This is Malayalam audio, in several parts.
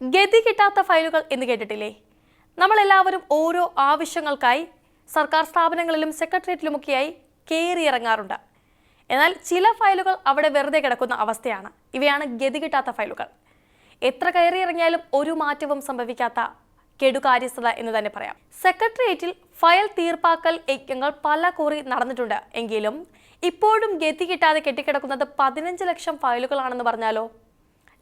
ഗതി കിട്ടാത്ത ഫയലുകൾ എന്ന് കേട്ടിട്ടില്ലേ? നമ്മളെല്ലാവരും ഓരോ ആവശ്യങ്ങൾക്കായി സർക്കാർ സ്ഥാപനങ്ങളിലും സെക്രട്ടേറിയറ്റിലുമൊക്കെയായി കയറിയിറങ്ങാറുണ്ട് എന്നാൽ ചില ഫയലുകൾ അവിടെ വെറുതെ കിടക്കുന്ന അവസ്ഥയാണ്. ഇവയാണ് ഗതി കിട്ടാത്ത ഫയലുകൾ. എത്ര കയറിയിറങ്ങിയാലും ഒരു മാറ്റവും സംഭവിക്കാത്ത കെടുകാര്യസ്ഥത എന്ന് തന്നെ പറയാം. സെക്രട്ടേറിയറ്റിൽ ഫയൽ തീർപ്പാക്കൽ യജ്ഞങ്ങൾ പല കുറി നടന്നിട്ടുണ്ട് എങ്കിലും ഇപ്പോഴും ഗതി കിട്ടാതെ കെട്ടിക്കിടക്കുന്നത് പതിനഞ്ച് ലക്ഷം ഫയലുകളാണെന്ന് പറഞ്ഞാലോ?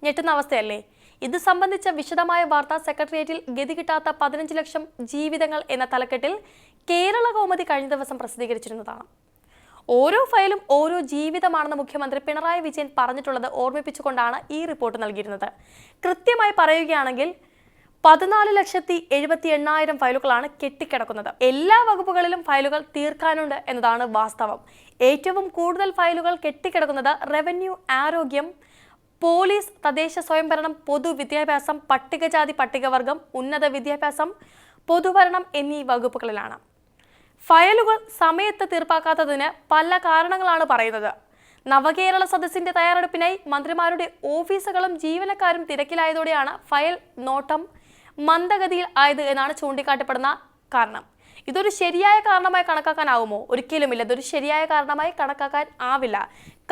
ഞെട്ടുന്ന അവസ്ഥയല്ലേ? ഇത് സംബന്ധിച്ച വിശദമായ വാർത്ത സെക്രട്ടേറിയറ്റിൽ ഗതി കിട്ടാത്ത പതിനഞ്ച് ലക്ഷം ജീവിതങ്ങൾ എന്ന തലക്കെട്ടിൽ കേരള കൗമുദി കഴിഞ്ഞ ദിവസം പ്രസിദ്ധീകരിച്ചിരുന്നതാണ്. ഓരോ ഫയലും ഓരോ ജീവിതമാണെന്ന് മുഖ്യമന്ത്രി പിണറായി വിജയൻ പറഞ്ഞിട്ടുള്ളത് ഓർമ്മിപ്പിച്ചുകൊണ്ടാണ് ഈ റിപ്പോർട്ട് നൽകിയിരുന്നത്. കൃത്യമായി പറയുകയാണെങ്കിൽ പതിനാല് ലക്ഷത്തി എഴുപത്തി എണ്ണായിരം ഫയലുകളാണ് കെട്ടിക്കിടക്കുന്നത്. എല്ലാ വകുപ്പുകളിലും ഫയലുകൾ തീർക്കാനുണ്ട് എന്നതാണ് വാസ്തവം. ഏറ്റവും കൂടുതൽ ഫയലുകൾ കെട്ടിക്കിടക്കുന്നത് റവന്യൂ ആരോഗ്യം പോലീസ് തദ്ദേശ സ്വയംഭരണം പൊതുവിദ്യാഭ്യാസം പട്ടികജാതി പട്ടികവർഗം ഉന്നത വിദ്യാഭ്യാസം പൊതുഭരണം എന്നീ വകുപ്പുകളിലാണ്. ഫയലുകൾ സമയത്ത് തീർപ്പാക്കാത്തതിന് പല കാരണങ്ങളാണ് പറയുന്നത്. നവകേരള സദസ്സിന്റെ തയ്യാറെടുപ്പിനായി മന്ത്രിമാരുടെ ഓഫീസുകളും ജീവനക്കാരും തിരക്കിലായതോടെയാണ് ഫയൽ നോട്ടം മന്ദഗതിയിൽ ആയത് എന്നാണ് ചൂണ്ടിക്കാട്ടപ്പെടുന്ന കാരണം. ഇതൊരു ശരിയായ കാരണമായി കണക്കാക്കാനാവുമോ? ഒരിക്കലുമില്ല. ഇതൊരു ശരിയായ കാരണമായി കണക്കാക്കാൻ ആവില്ല.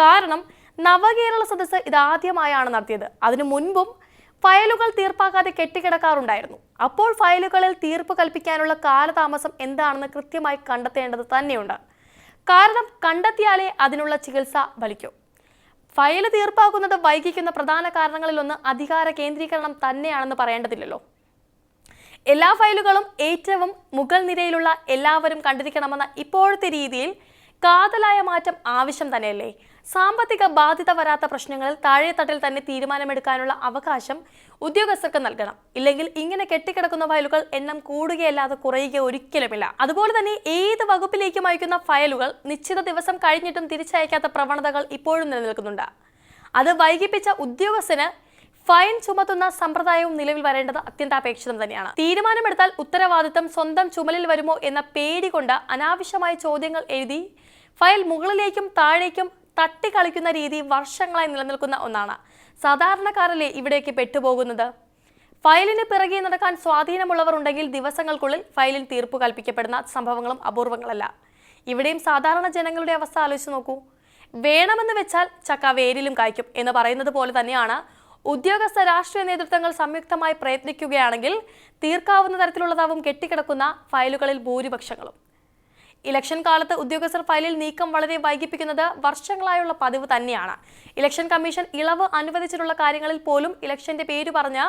കാരണം നവകേരള സദസ്സ് ഇതാദ്യമായാണ് നടത്തിയത്. അതിനു മുൻപും ഫയലുകൾ തീർപ്പാക്കാതെ കെട്ടിക്കിടക്കാറുണ്ടായിരുന്നു. അപ്പോൾ ഫയലുകളിൽ തീർപ്പ് കൽപ്പിക്കാനുള്ള കാലതാമസം എന്താണെന്ന് കൃത്യമായി കണ്ടെത്തേണ്ടത് തന്നെയുണ്ട്. കാരണം കണ്ടെത്തിയാലേ അതിനുള്ള ചികിത്സ ഫലിക്കൂ. ഫയൽ തീർപ്പാക്കുന്നത് വൈകിക്കുന്ന പ്രധാന കാരണങ്ങളിലൊന്ന് അധികാര കേന്ദ്രീകരണം തന്നെയാണെന്ന് പറയേണ്ടതില്ലല്ലോ. എല്ലാ ഫയലുകളും ഏറ്റവും മുകൾ നിരയിലുള്ള എല്ലാവരും കണ്ടിരിക്കണമെന്ന ഇപ്പോഴത്തെ രീതിയിൽ കാതലായ മാറ്റം ആവശ്യം തന്നെയല്ലേ? സാമ്പത്തിക ബാധ്യത വരാത്ത പ്രശ്നങ്ങളിൽ താഴെത്തട്ടിൽ തന്നെ തീരുമാനമെടുക്കാനുള്ള അവകാശം ഉദ്യോഗസ്ഥർക്ക് നൽകണം. ഇല്ലെങ്കിൽ ഇങ്ങനെ കെട്ടിക്കിടക്കുന്ന ഫയലുകൾ എണ്ണം കൂടുകയല്ലാതെ കുറയുക ഒരിക്കലുമില്ല. അതുപോലെ തന്നെ ഏത് വകുപ്പിലേക്കും അയക്കുന്ന ഫയലുകൾ നിശ്ചിത ദിവസം കഴിഞ്ഞിട്ടും തിരിച്ചയക്കാത്ത പ്രവണതകൾ ഇപ്പോഴും നിലനിൽക്കുന്നുണ്ട്. അത് വൈകിപ്പിച്ച ഉദ്യോഗസ്ഥന് ഫൈൻ ചുമത്തുന്ന സമ്പ്രദായവും നിലവിൽ വരേണ്ടത് അത്യന്താപേക്ഷിതം തന്നെയാണ്. തീരുമാനമെടുത്താൽ ഉത്തരവാദിത്തം സ്വന്തം ചുമലിൽ വരുമോ എന്ന പേടി കൊണ്ട് അനാവശ്യമായ ചോദ്യങ്ങൾ എഴുതി ഫയൽ മുകളിലേക്കും താഴേക്കും തട്ടിക്കളിക്കുന്ന രീതി വർഷങ്ങളായി നിലനിൽക്കുന്ന ഒന്നാണ്. സാധാരണക്കാരല്ലേ ഇവിടേക്ക് പെട്ടുപോകുന്നത്? ഫയലിന് പിറകെ നടക്കാൻ സ്വാധീനമുള്ളവർ ഉണ്ടെങ്കിൽ ദിവസങ്ങൾക്കുള്ളിൽ ഫയലിൽ തീർപ്പ് കൽപ്പിക്കപ്പെടുന്ന സംഭവങ്ങളും അപൂർവങ്ങളല്ല. ഇവിടെയും സാധാരണ ജനങ്ങളുടെ അവസ്ഥ ആലോചിച്ച് നോക്കൂ. വേണമെന്ന് വെച്ചാൽ ചക്ക വേരിലും കായ്ക്കും എന്ന് പറയുന്നത് പോലെ തന്നെയാണ് ഉദ്യോഗസ്ഥ രാഷ്ട്രീയ നേതൃത്വങ്ങൾ സംയുക്തമായി പ്രയത്നിക്കുകയാണെങ്കിൽ തീർക്കാവുന്ന തരത്തിലുള്ളതാവും കെട്ടിക്കിടക്കുന്ന ഫയലുകളിൽ ഭൂരിപക്ഷങ്ങളും. ഇലക്ഷൻ കാലത്ത് ഉദ്യോഗസ്ഥർ ഫയലിൽ നീക്കം വളരെ വൈകിപ്പിക്കുന്നത് വർഷങ്ങളായുള്ള പതിവ് തന്നെയാണ്. ഇലക്ഷൻ കമ്മീഷൻ ഇളവ് അനുവദിച്ചിട്ടുള്ള കാര്യങ്ങളിൽ പോലും ഇലക്ഷന്റെ പേര് പറഞ്ഞ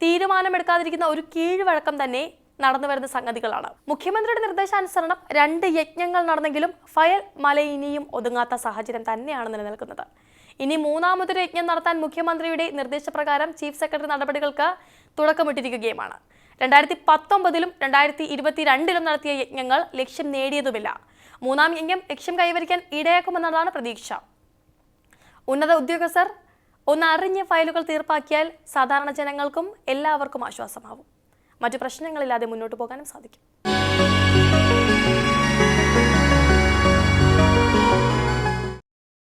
തീരുമാനമെടുക്കാതിരിക്കുന്ന ഒരു കീഴ്വഴക്കം തന്നെ നടന്നു വരുന്ന സംഗതികളാണ്. മുഖ്യമന്ത്രിയുടെ നിർദ്ദേശാനുസരണം രണ്ട് യജ്ഞങ്ങൾ നടന്നെങ്കിലും ഫയൽ മല ഇനിയും ഒതുങ്ങാത്ത സാഹചര്യം തന്നെയാണ് നിലനിൽക്കുന്നത്. ഇനി മൂന്നാമതൊരു യജ്ഞം നടത്താൻ മുഖ്യമന്ത്രിയുടെ നിർദ്ദേശപ്രകാരം ചീഫ് സെക്രട്ടറി നടപടികൾക്ക് തുടക്കമിട്ടിരിക്കുകയുമാണ്. രണ്ടായിരത്തി പത്തൊമ്പതിലും രണ്ടായിരത്തി ഇരുപത്തിരണ്ടിലും നടത്തിയ യജ്ഞങ്ങൾ ലക്ഷ്യം നേടിയതുമില്ല. മൂന്നാം യജ്ഞം ലക്ഷ്യം കൈവരിക്കാൻ ഇടയാക്കുമെന്നതാണ് പ്രതീക്ഷ. ഉന്നത ഉദ്യോഗസ്ഥർ ഒന്ന് അറിഞ്ഞ് ഫയലുകൾ തീർപ്പാക്കിയാൽ സാധാരണ ജനങ്ങൾക്കും എല്ലാവർക്കും ആശ്വാസമാവും. മറ്റു പ്രശ്നങ്ങളില്ലാതെ മുന്നോട്ട് പോകാനും സാധിക്കും.